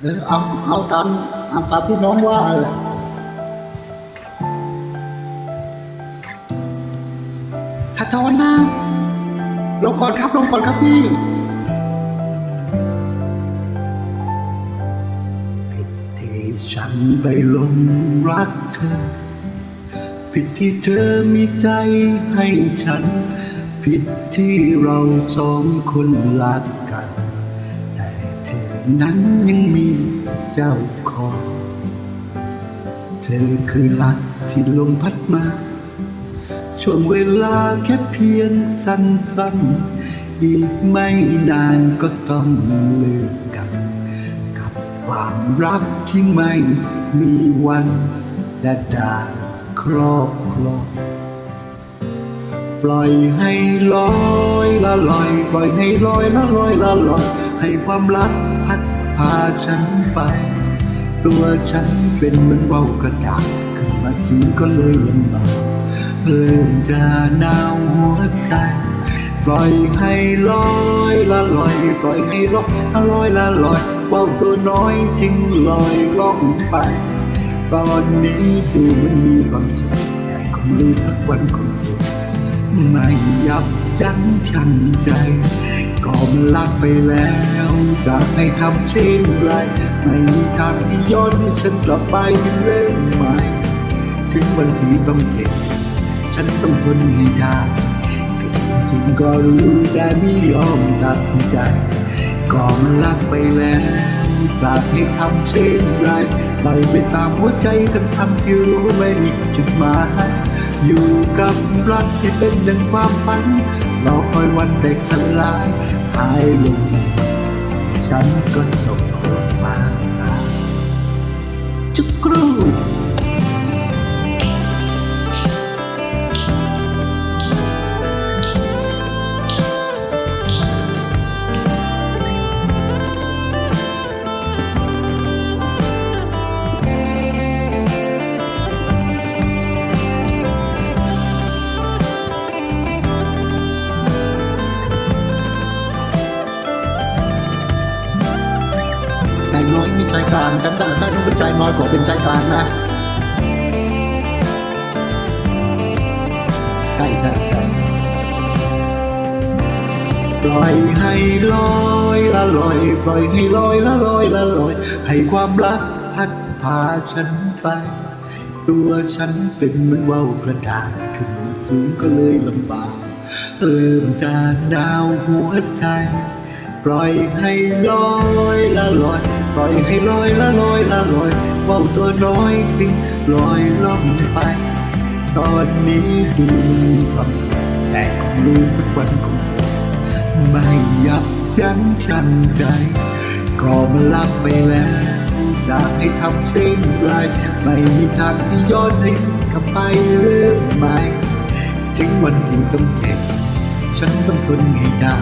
เออเอาเอาตามเอาตามที่น้องว่าแหละถ้าทอนนะลงก่อนครับลงก่อนครับพี่ที่ฉันไปลงรักเธอ ผิดที่เธอมีใจให้ฉัน ผิดที่เราสองคนรักกัน นั้นยังมีเจ้าของ เธอคือรักที่ลมพัดมา ช่วงเวลาแค่เพียงสั้นๆ อีกไม่นานก็ต้องเลิกกัน กับความรักที่ไม่มีวันจะได้ครอบครองปล่อยให้ลอยละลอย ปล่อยให้ลอยละลอยละลอย ให้ความรัก พาฉันไป ตัวฉันเป็นเหมือนเบากระดาษขึ้นมาสูงก็เลยลำบากเริ่มจะหนาวหัวใจ ปล่อยให้ลอยละลอย ปล่อยให้ลอยละลอยละลอยเบาตัวน้อยจึงลอยล่องไป ตอนนี้ดูมันมีความสุขแต่คงรู้สักวันคงไม่ยับยั้งชั่งใจ ก็มันรักไปแล้ว จะให้ทำเช่นไร ไม่มีทางที่ย้อนให้ฉันกลับไปเริ่มใหม่ ถึงวันที่ต้องเจ็บ ฉันต้องทนให้ได้จริงก็รู้แต่ไม่ยอมตัดใจ ก็มันรักไปแล้วจะให้ทำเช่นไรไปล่อยไปตามหัวใจทั้งทำที่รู้ไม่มีจุดหมายอยู่กับรักที่เป็นดังความฝันรอคอยวันแตกสลายหายลง ฉันก็ตกลงมา จุกกรู กลางกันแต่ถ้าต้องเป็นใจน้อยกว่าเป็นใจกลางนะใช่ใช่ใช่ปล่อยให้ลอยละลอย ปล่อยให้ลอยละลอยละลอย ให้ความรักพัดพาฉันไป ตัวฉันเป็นเหมือนว่าวกระดาษขึ้นสูงก็เลยลำบากเริ่มจะดาวหัวใจ ปล่อยให้ลอยละลอย ปล่อยให้ลอยละลอยละลอยว่าวตัวน้อยจริงลอยล่องไป ตอนนี้ดูมีความสุขแต่คงรู้สักวันคงเจอไม่ยับยั้งชั่งใจ ก็มันลักไปแล้วจะให้ทำเช่นไรไม่มีทางที่ย้อนให้กลับไปเรื่องใหม่ถึงวันที่ต้องเจ็บฉันต้องทนให้ได้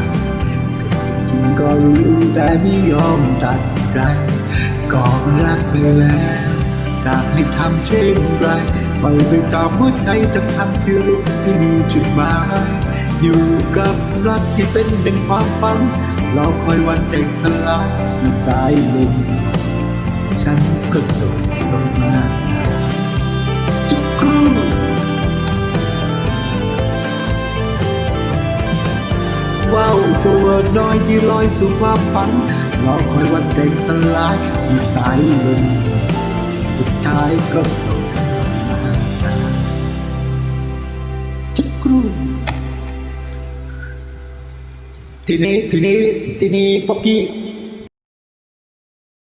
ก็รู้แต่ไม่ยอมตัดใจก็รักไปแล้วจะให้ทำเช่นไรปล่อยไปตามหัวใจจะทำที่รู้ที่มีจุดหมายอยู่กับรักที่เป็นดังความฝันรอคอยวันแตกสลายสายลมฉันก็ตกลงมาจุกครูาวตัวน้อยที่ลอยสู่ความฝันรอคอยวันแตกสลายมีสายลมสุดท้ายก็ตกมาจักรูทีนี้ทีนี้ทีนี้ป๊อกกี้